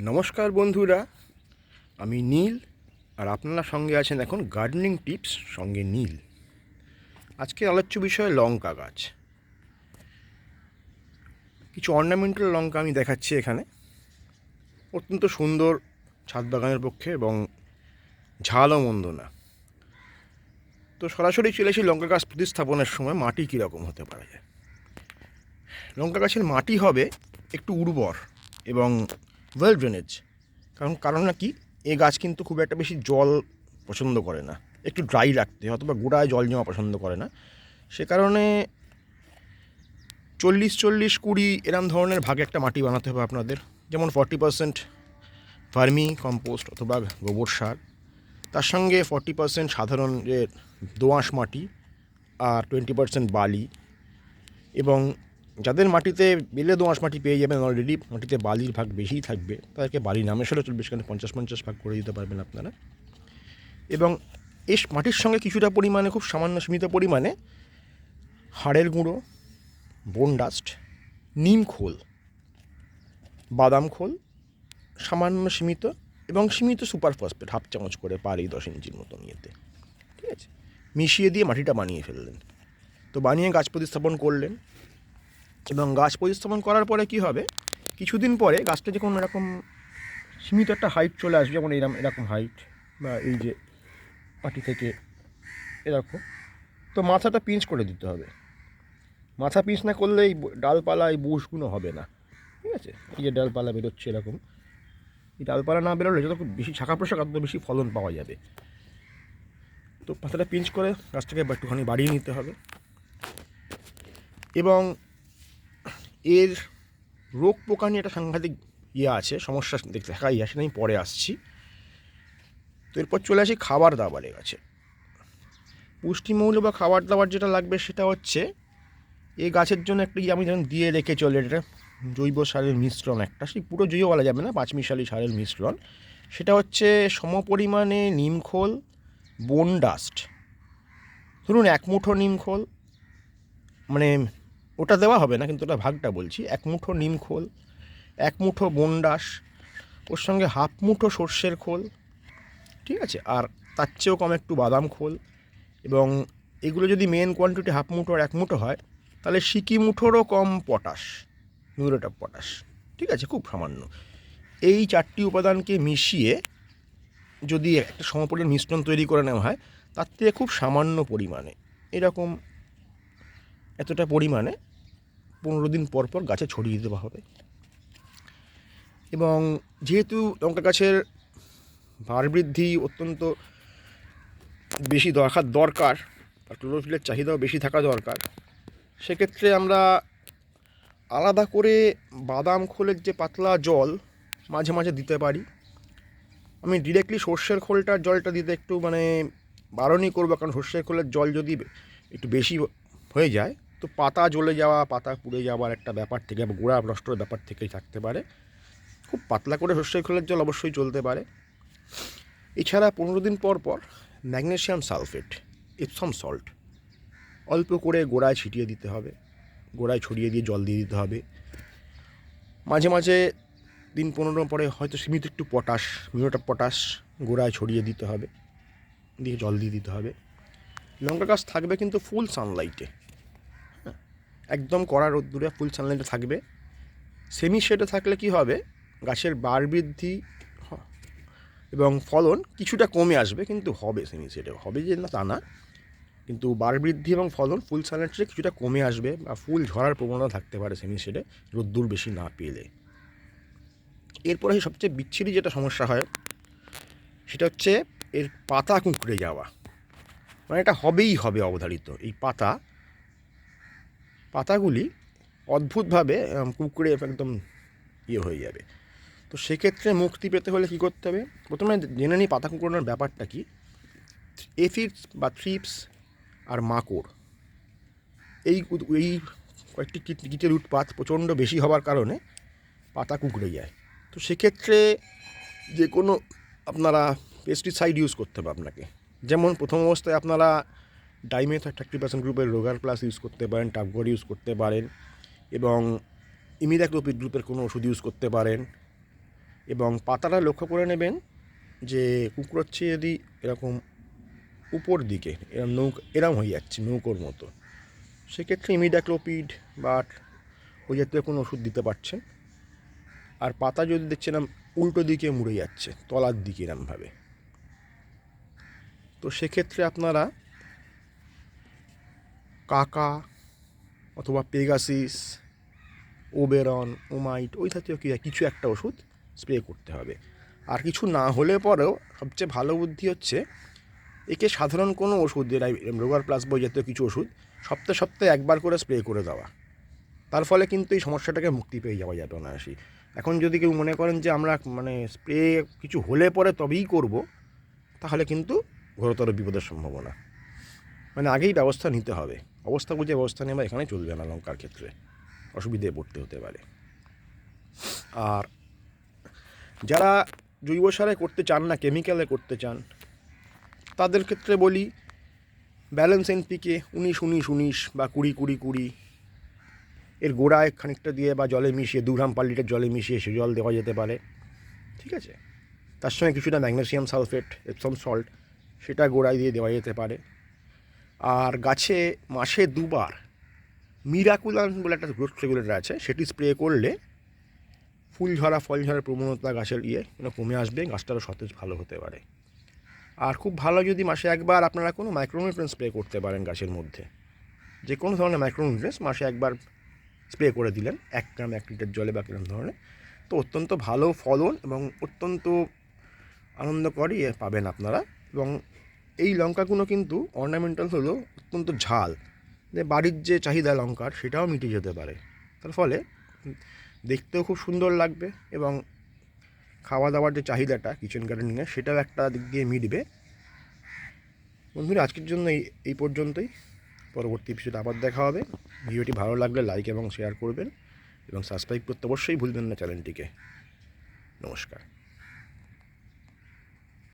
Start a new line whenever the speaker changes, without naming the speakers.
নমস্কার বন্ধুরা, আমি নীল আর আপনারা সঙ্গে আছেন এখন গার্ডেনিং টিপস সঙ্গে নীল। আজকে আলোচ্য বিষয় লঙ্কা গাছ। কিছু অর্নামেন্টাল লঙ্কা আমি দেখাচ্ছি এখানে। অত্যন্ত সুন্দর ছাদ বাগানের পক্ষে এবং ঝালও মন্দ না। তো সরাসরি চলে আসি লঙ্কা গাছ প্রতিস্থাপনের সময় মাটি কীরকম হতে পারে। লঙ্কা গাছের মাটি হবে একটু উর্বর এবং ওয়েল ড্রেনেজ কারণ কারণ না কি, এ গাছ কিন্তু খুব একটা বেশি জল পছন্দ করে না। একটু ড্রাই রাখতে অথবা গোড়ায় জল নেওয়া পছন্দ করে না। সে কারণে চল্লিশ চল্লিশ, কুড়ি এরম ধরনের ভাগে একটা মাটি বানাতে হবে আপনাদের। যেমন ফর্টি পার্সেন্ট ফার্মি কম্পোস্ট অথবা গোবর সার। তার সঙ্গে ফর্টি পার্সেন্ট সাধারণ যে দোআঁশ মাটি আর টোয়েন্টি পার্সেন্ট বালি। এবং যাদের মাটিতে বেলে দোঁয়াশ মাটি পেয়ে যাবেন অলরেডি মাটিতে বালির ভাগ বেশিই থাকবে, তাদেরকে বালি নামে সেটা চলবে সেখানে পঞ্চাশ পঞ্চাশ ভাগ করে দিতে পারবেন আপনারা। এবং এই মাটির সঙ্গে কিছুটা পরিমাণে, খুব সামান্য সীমিত পরিমাণে হাড়ের গুঁড়ো বোন ডাস্ট নিম খোল, বাদাম খোল, সামান্য সীমিত এবং সীমিত সুপার ফসফেট হাফ চামচ করে পার দশ ইঞ্চির মতো নিয়েতে। ঠিক আছে? মিশিয়ে দিয়ে মাটিটা বানিয়ে ফেললেন। তো বানিয়ে গাছ প্রতিস্থাপন করলেন। এবং গাছ প্রতিস্থাপন করার পরে কি হবে? কিছুদিন পরে গাছটা যখন এরকম সীমিত একটা হাইট চলে আসবে, যেমন এরকম এরকম হাইট বা এই যে মাটি থেকে এরকম। তো মাথাটা পিঞ্চ করে দিতে হবে। মাথা পিঞ্চ না করলে এই ডালপালা এই বুশগুলো হবে না। ঠিক আছে? এই যে ডালপালা বেরোচ্ছে এরকম। এই ডালপালা না বেরোলে যত বেশি শাখা প্রশাখা, তত বেশি ফলন পাওয়া যাবে। তো মাথাটা পিঞ্চ করে গাছটাকে একটুখানি বাড়িয়ে নিতে হবে। এবং এর রোগ পোকা নিয়ে একটা সাংঘাতিক ইয়ে আছে, সমস্যা দেখতে দেখাই আসে আমি পরে আসছি। তো এরপর চলে আসি খাবার দাবারের কাছে। পুষ্টিমৌল বা খাবার দাবার যেটা লাগবে সেটা হচ্ছে এই গাছের জন্য একটা ইয়ে আমি যেমন দিয়ে রেখে চলে, এটা জৈব সারের মিশ্রণ একটা, সেই পুরো জৈব বলা যাবে না, পাঁচমিশালি সারের মিশ্রণ। সেটা হচ্ছে সমপরিমাণে নিমখোল বোন ডাস্ট ধরুন এক মুঠো নিমখোল মানে ওটা দেওয়া হবে না, কিন্তু ওটা ভাগটা বলছি। এক মুঠো নিম খোল, এক মুঠো বন্ডাস ওর সঙ্গে হাফ মুঠো সর্ষের খোল, ঠিক আছে? আর তার চেয়েও কম একটু বাদাম খোল এবং এগুলো যদি মেন কোয়ান্টিটি হাফ মুঠো আর এক মুঠো হয়, তাহলে সিকি মুঠোরও কম পটাশ মিউরেট অফ পটাশ, ঠিক আছে? খুব সামান্য। এই চারটি উপাদানকে মিশিয়ে যদি একটা সমপরিমাণ মিশ্রণ তৈরি করে নেওয়া হয়, তার থেকে খুব সামান্য পরিমাণে। এরকম এতটা পরিমাণে পনেরো দিন পর পর গাছে ছড়িয়ে দেওয়া হবে। এবং যেহেতু লঙ্কা গাছের ভার বৃদ্ধি অত্যন্ত বেশি দরকার দরকার আর ক্লোরোফিলের চাহিদাও বেশি থাকা দরকার, সেক্ষেত্রে আমরা আলাদা করে বাদাম খোলের যে পাতলা জল মাঝে মাঝে দিতে পারি। আমি ডিরেক্টলি সর্ষের খোলটার জলটা দিতে একটু মানে বারণই করব, কারণ সর্ষের খোলের জল যদি একটু বেশি হয়ে যায় তো পাতা জ্বলে যাওয়া, পাতা পুড়ে যাওয়ার একটা ব্যাপার থেকে বা গোড়া নষ্টর ব্যাপার থেকেই থাকতে পারে। খুব পাতলা করে সর্ষের খোলের জল অবশ্যই চলতে পারে। এছাড়া পনেরো দিন পর পর ম্যাগনেশিয়াম সালফেট, ইপসম সল্ট অল্প করে গোড়ায় ছিটিয়ে দিতে হবে। গোড়ায় ছড়িয়ে দিয়ে জল দিয়ে দিতে হবে। মাঝে মাঝে দিন পনেরো পরে হয়তো সীমিত একটু পটাশ, মিনোটা পটাশ গোড়ায় ছড়িয়ে দিতে হবে। দিয়ে জল দিয়ে দিতে হবে। লঙ্কা গাছ থাকবে কিন্তু ফুল সানলাইটে। একদম কড়া রোদ্দুরে ফুল সানলাইটে থাকবে। সেমি শেডে থাকলে কি হবে? গাছের বার বৃদ্ধি এবং ফলন কিছুটা কমে আসবে, কিন্তু হবে সেমি শেডে হবে যে না, তা না। কিন্তু বার বৃদ্ধি এবং ফলন ফুল সানলাইটে কিছুটা কমে আসবে বা ফুল ঝরার প্রবণতা থাকতে পারে সেমি শেডে রোদ্দুর বেশি না পেলে। এরপরে সবচেয়ে বিচ্ছিরি যেটা সমস্যা হয়, সেটা হচ্ছে এর পাতা কুঁকড়ে যাওয়া। মানে এটা হবেই হবে অবধারিত। এই পাতা পাতাগুলি অদ্ভুতভাবে কুঁকড়ে একদম ইয়ে হয়ে যাবে। তো সেক্ষেত্রে মুক্তি পেতে হলে কী করতে হবে? প্রথমে জেনে নিই পাতা কুঁকড়ানোর ব্যাপারটা কি। এফিডস বা থ্রিপস আর মাকড়, এই এই কয়েকটি কীট, কীটের উৎপাত প্রচণ্ড বেশি হওয়ার কারণে পাতা কুঁকড়ে যায়। তো সেক্ষেত্রে যে কোনো আপনারা পেস্টিসাইড ইউজ করতে হবে আপনাকে। যেমন প্রথম অবস্থায় আপনারা ডাইমেথ থার্টি পার্সেন্ট গ্রুপের রোগার প্লাস ইউজ করতে পারেন টাবগর ইউজ করতে পারেন এবং ইমিডাক্লোপিড গ্রুপের কোনো ওষুধ ইউজ করতে পারেন এবং পাতাটা লক্ষ্য করে নেবেন যে কুকুর চেয়ে যদি এরকম উপর দিকে এরম নৌক, এরম হয়ে যাচ্ছে নৌকোর মতো, সেক্ষেত্রে ইমিডাক্লোপিড বা ওই জাতীয় কোনো ওষুধ দিতে পারছেন। আর পাতা যদি দেখছেন এরম উল্টো দিকে মুড়ে যাচ্ছে, তলার দিকে এরমভাবে। তো সেক্ষেত্রে আপনারা কাকা অথবা পেগাসিস ওবেরন ওমাইট ওই জাতীয় কী কিছু একটা ওষুধ স্প্রে করতে হবে। আর কিছু না হলে পরেও সবচেয়ে ভালো বুদ্ধি হচ্ছে, একে সাধারণ কোনো ওষুধ, যেটা রোগার প্লাস বই জাতীয় কিছু ওষুধ, সপ্তাহে সপ্তাহে একবার করে স্প্রে করে দেওয়া। তার ফলে কিন্তু এই সমস্যাটাকে মুক্তি পেয়ে যাওয়া যাবে অনায়াসই। এখন যদি কেউ মনে করেন যে আমরা মানে স্প্রে কিছু হলে পরে তবেই করব, তাহলে কিন্তু ঘোরতর বিপদের সম্ভাবনা। মানে আগেই ব্যবস্থা নিতে হবে। অবস্থা বুঝে ব্যবস্থা নেওয়া এখানে চলবে না লঙ্কার ক্ষেত্রে। অসুবিধে পড়তে হতে পারে। আর যারা জৈব সারে করতে চান না কেমিক্যালে করতে চান, তাদের ক্ষেত্রে বলি ব্যালেন্স এনপিকে উনিশ উনিশ উনিশ বা কুড়ি কুড়ি কুড়ি, এর গোড়ায় খানিকটা দিয়ে বা জলে মিশিয়ে, দু গ্রাম পার লিটার জলে মিশিয়ে সে জল দেওয়া যেতে পারে। ঠিক আছে? তার সঙ্গে কিছুটা ম্যাগনেসিয়াম সালফেট এপসম সল্ট সেটা গোড়ায় দিয়ে দেওয়া যেতে পারে। আর গাছে মাসে দুবার মিরাকুলান বলে একটা গ্রোথ রেগুলেটর আছে, সেটি স্প্রে করলে ফুল ঝরা, ফল ঝরার প্রবণতা গাছের ইয়ে কমে আসবে, গাছটারও সতেজ ভালো হতে পারে। আর খুব ভালো যদি মাসে একবার আপনারা কোনো মাইক্রোনিউট্রেন স্প্রে করতে পারেন গাছের মধ্যে। যে কোনো ধরনের মাইক্রোনিউট্রেন্স মাসে একবার স্প্রে করে দিলেন, এক গ্রাম, এক লিটার জলে বা কিরম ধরনের, তো অত্যন্ত ভালো ফলন এবং অত্যন্ত আনন্দকর ইয়ে পাবেন আপনারা এবং এই লঙ্কাগুলো কিন্তু অর্নামেন্টাল হলো অত্যন্ত ঝাল। যে বাড়ির যে চাহিদা লঙ্কার, সেটাও মিটে যেতে পারে। তার ফলে দেখতেও খুব সুন্দর লাগবে এবং খাওয়া দাওয়ার যে চাহিদাটা কিচেন গার্ডেনিংয়ে সেটাও একটা দিক দিয়ে মিটবে। বন্ধুরা, আজকের জন্য এই এই পর্যন্তই। পরবর্তী এপিসোডে আবার দেখা হবে। ভিডিওটি ভালো লাগলে লাইক এবং শেয়ার করবেন এবং সাবস্ক্রাইব করতে অবশ্যই ভুলবেন না চ্যানেলটিকে নমস্কার।